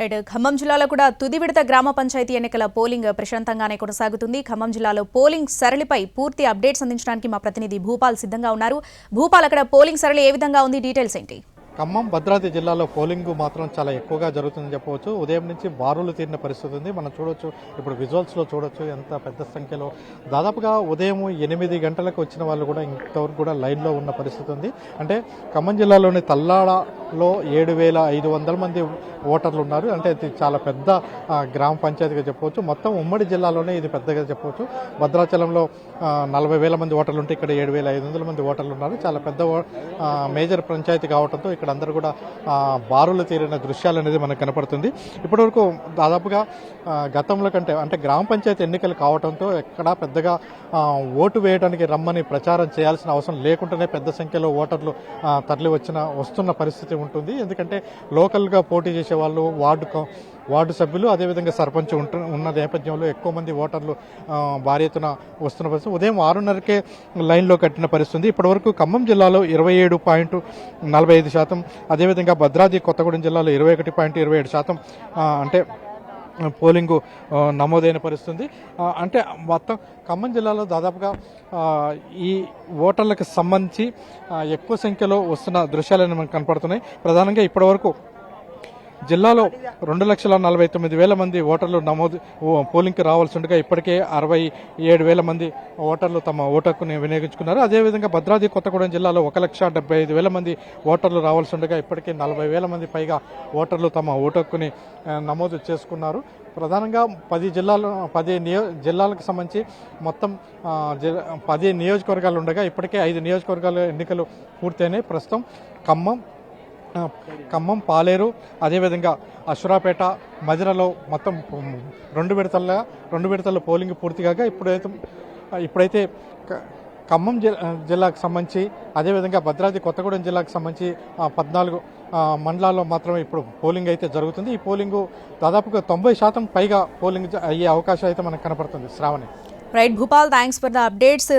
Right Khammam జిల్లాలో కూడా తుది విడత గ్రామ పంచాయతీ ఎన్నికల పోలింగ్ ప్రశాంతంగానే కొనసాగుతుంది. ఖమ్మం జిల్లాలో పోలింగ్ సరళిపై పూర్తి అప్డేట్స్ అందించడానికి మా ప్రతినిధి భూపాల్ సిద్ధంగా ఉన్నారు. భూపాల్ అక్కడ పోలింగ్ సరళి ఏ విధంగా ఉంది? డీటెయిల్స్ ఏంటి? ఖమ్మం భద్రాద్రి జిల్లాలో పోలింగ్ మాత్రం చాలా ఎక్కువగా జరుగుతుందని చెప్పవచ్చు. ఉదయం నుంచి బారులు తీరిన పరిస్థితి ఉంది. మనం చూడొచ్చు ఇప్పుడు విజువల్స్లో చూడొచ్చు ఎంత పెద్ద సంఖ్యలో. దాదాపుగా ఉదయం ఎనిమిది గంటలకు వచ్చిన వాళ్ళు కూడా ఇంతవరకు కూడా లైన్లో ఉన్న పరిస్థితి ఉంది. అంటే ఖమ్మం జిల్లాలోని తల్లాడ లో ఏడు వేల ఐదు వందల మంది ఓటర్లు ఉన్నారు. అంటే ఇది చాలా పెద్ద గ్రామ పంచాయతీగా చెప్పవచ్చు. మొత్తం ఉమ్మడి జిల్లాలోనే ఇది పెద్దగా చెప్పవచ్చు. భద్రాచలంలో నలభై వేల మంది ఓటర్లు ఉంటే ఇక్కడ ఏడు వేల ఐదు వందల మంది ఓటర్లు ఉన్నారు. చాలా పెద్ద ఓ- మేజర్ పంచాయతీ కావడంతో ఇక్కడ అందరూ కూడా బారులు తీరిన దృశ్యాలు అనేది మనకు కనపడుతుంది. ఇప్పటివరకు దాదాపుగా గతంలో కంటే అంటే గ్రామ పంచాయతీ ఎన్నికలు కావడంతో ఎక్కడ పెద్దగా ఓటు వేయడానికి రమ్మని ప్రచారం చేయాల్సిన అవసరం లేకుండానే పెద్ద సంఖ్యలో ఓటర్లు తరలి వచ్చిన వస్తున్న పరిస్థితి ఉంటుంది. ఎందుకంటే లోకల్గా పోటీ చేసే వాళ్ళు వార్డు వార్డు సభ్యులు అదేవిధంగా సర్పంచ్ ఉంటు ఉన్న నేపథ్యంలో ఎక్కువ మంది ఓటర్లు భారీ ఎత్తున వస్తున్న పరిస్థితి. ఉదయం ఆరున్నరకే లైన్లో కట్టిన పరిస్థితి. ఇప్పటివరకు ఖమ్మం జిల్లాలో ఇరవై ఏడు పాయింట్ నలభై ఐదు శాతం అదేవిధంగా భద్రాద్రి కొత్తగూడెం జిల్లాలో ఇరవై ఒకటి పాయింట్ ఇరవై ఏడు శాతం అంటే పోలింగు నమోదైన పరిస్థితుంది అంటే మొత్తం ఖమ్మం జిల్లాలో దాదాపుగా ఈ ఓటర్లకు సంబంధించి ఎక్కువ సంఖ్యలో వస్తున్న దృశ్యాలను మనకు కనపడుతున్నాయి. ప్రధానంగా ఇప్పటివరకు జిల్లాలో రెండు లక్షల నలభై తొమ్మిది వేల మంది ఓటర్లు నమోదు ఓ- పోలింగ్కి రావాల్సి ఉండగా ఇప్పటికే అరవై ఏడు వేల మంది ఓటర్లు తమ ఓటు హక్కుని వినియోగించుకున్నారు అదేవిధంగా భద్రాద్రి కొత్తగూడెం జిల్లాలో ఒక లక్ష డెబ్బై ఐదు వేల మంది ఓటర్లు రావాల్సి ఉండగా ఇప్పటికే నలభై వేల మంది పైగా ఓటర్లు తమ ఓటు హక్కుని నమోదు చేసుకున్నారు. ప్రధానంగా పది జిల్లాలు పది నియో జిల్లాలకు సంబంధించి మొత్తం జిల్లా- పది నియోజకవర్గాలు ఉండగా ఇప్పటికే ఐదు నియోజకవర్గాల ఎన్నికలు పూర్తయినాయి. ప్రస్తుతం ఖమ్మం ఖమ్మం పాలేరు అదేవిధంగా అశ్వరాపేట మదిరలో మొత్తం రెండు విడతల రెండు విడతల పోలింగ్ పూర్తి కాగా ఇప్పుడైతే ఇప్పుడైతే ఖమ్మం జిల్లా జిల్లాకు సంబంధించి అదేవిధంగా భద్రాద్రి కొత్తగూడెం జిల్లాకు సంబంధించి పద్నాలుగు మండలాల్లో మాత్రమే ఇప్పుడు పోలింగ్ అయితే జరుగుతుంది. ఈ పోలింగు దాదాపుగా తొంభై శాతం పైగా పోలింగ్ అయ్యే అవకాశం అయితే మనకు కనపడుతుంది. Shravani. Right Bhupal thanks for the updates